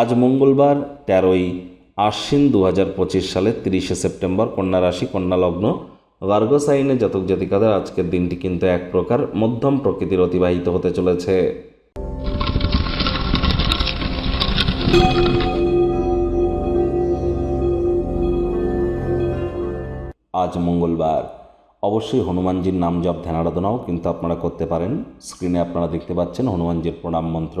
আজ মঙ্গলবার, তেরোই আশ্বিন দু হাজার পঁচিশ সালের তিরিশে সেপ্টেম্বর, কন্যা রাশি, কন্যা লগ্ন। ভার্গস আইনে জাতক জাতিকাদের আজকের দিনটি কিন্তু এক প্রকার মধ্যম প্রকৃতির অতিবাহিত হতে চলেছে। আজ মঙ্গলবার। অবশ্যই হনুমানজির নাম জপ ধ্যান আরাধনাও কিন্তু আপনারা করতে পারেন। স্ক্রিনে আপনারা দেখতে পাচ্ছেন হনুমানজির প্রণাম মন্ত্র।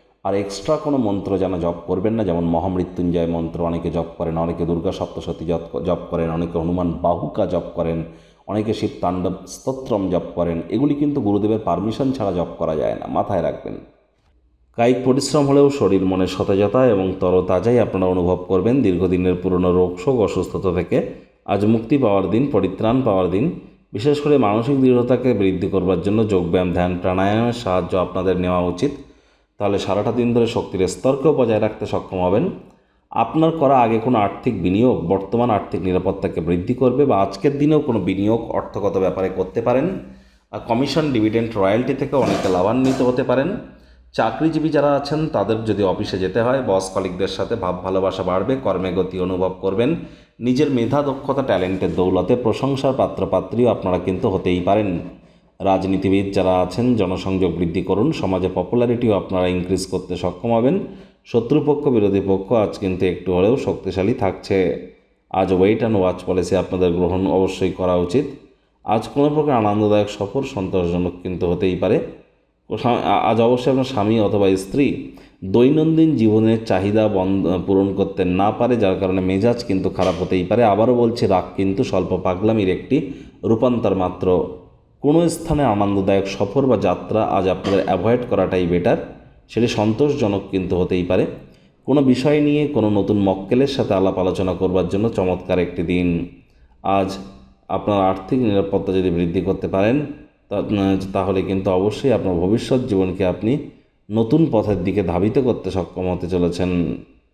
আর এক্সট্রা কোনো মন্ত্র যেন জপ করবেন না, যেমন মহামৃত্যুঞ্জয় মন্ত্র, অনেকে জপ করেন, অনেকে দুর্গা সপ্তশতী জপ করেন, অনেকে হনুমান বাহুকা জপ করেন, অনেকে শিব তাণ্ডব স্তোত্রম জপ করেন, এগুলি কিন্তু গুরুদেবের পারমিশন ছাড়া জপ করা যায় না, মাথায় রাখবেন। কায়িক পরিশ্রম হলেও শরীর মনে সতেজতা এবং তরতাজাই আপনারা অনুভব করবেন দীর্ঘদিনের পুরনো রোগ শোক অসুস্থতা থেকে। আজ মুক্তি পাওয়ার দিন, পরিত্রাণ পাওয়ার দিন। বিশেষ করে মানসিক দৃঢ়তাকে বৃদ্ধি করবার জন্য যোগব্যায়াম, ধ্যান, প্রাণায়ামের সাহায্য আপনাদের নেওয়া উচিত। তাহলে সারাটা দিন ধরে শক্তির স্তরকেও বজায় রাখতে সক্ষম হবেন। আপনার করা আগে কোনো আর্থিক বিনিয়োগ, বর্তমান আর্থিক নিরাপত্তাকে বৃদ্ধি করবে বা আজকের দিনেও কোনো বিনিয়োগ অর্থগত ব্যাপারে করতে পারেন। আর কমিশন, ডিভিডেন্ড, রয়্যালটি থেকে অনেকে লাভান্বিত হতে পারেন। চাকরিজীবী যারা আছেন, তাদের যদি অফিসে যেতে হয়, বস কলিকদের সাথে ভাব ভালোবাসা বাড়বে, কর্মে গতি অনুভব করবেন। নিজের মেধা, দক্ষতা, ট্যালেন্টের দৌলতে প্রশংসার পাত্রপাত্রীও আপনারা কিন্তু হতেই পারেন। রাজনীতিবিদ যারা আছেন, জনসংযোগ বৃদ্ধি করুন, সমাজে পপুলারিটিও আপনারা ইনক্রিজ করতে সক্ষম হবেন। শত্রুপক্ষ, বিরোধী পক্ষ আজ কিন্তু একটু হলেও শক্তিশালী থাকছে। আজ ওয়েট অ্যান্ড ওয়াচ পলিসি আপনাদের গ্রহণ অবশ্যই করা উচিত। আজ কোনো প্রকার আনন্দদায়ক সফর সন্তোষজনক কিন্তু হতেই পারে। আজ অবশ্যই আপনার স্বামী অথবা স্ত্রী দৈনন্দিন জীবনের চাহিদা বন্ধ, পূরণ করতে না পারে, যার কারণে মেজাজ কিন্তু খারাপ হতেই পারে। আবারও বলছি, রাগ কিন্তু স্বল্প পাগলামির একটি রূপান্তর মাত্র। কোনো স্থানে আনন্দদায়ক সফর বা যাত্রা আজ আপনাদের অ্যাভয়েড করাটাই বেটার সেটি সন্তোষজনক কিন্তু হতেই পারে। কোনো বিষয় নিয়ে কোনো নতুন মক্কেলের সাথে আলাপ আলোচনা করবার জন্য চমৎকার একটি দিন। আজ আপনার আর্থিক নিরাপত্তা যদি বৃদ্ধি করতে পারেন তাহলে কিন্তু অবশ্যই আপনার ভবিষ্যৎ জীবনকে আপনি নতুন পথের দিকে ধাবিত করতে সক্ষম হতে চলেছেন।